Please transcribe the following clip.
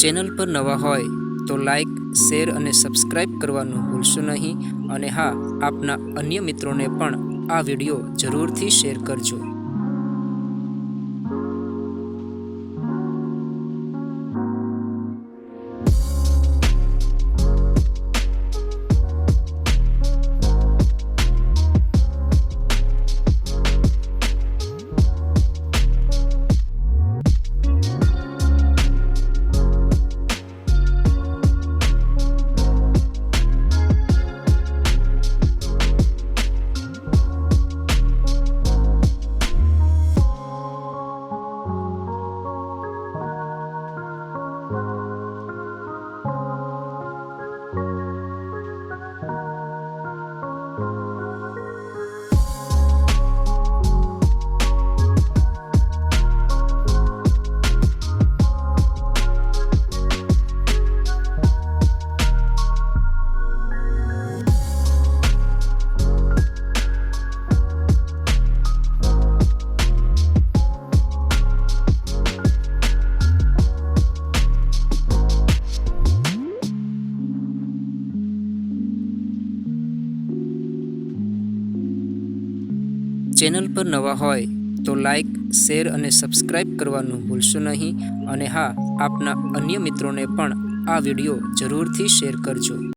Channel પર નવા હોય તો લાઈક, શેર અને સબસ્ક્રાઈબ કરવાનું ભૂલશો નહીં. અને હા, આપના અન્ય મિત્રોને પણ આ વીડિયો જરૂરથી શેર કરજો. ચેનલ પર નવા હોય તો લાઇક શેર અને સબસ્ક્રાઈબ કરવાનું ભૂલશો નહીં. અને હા, આપના અન્ય મિત્રોને પણ આ વીડિયો જરૂરથી શેર કરજો.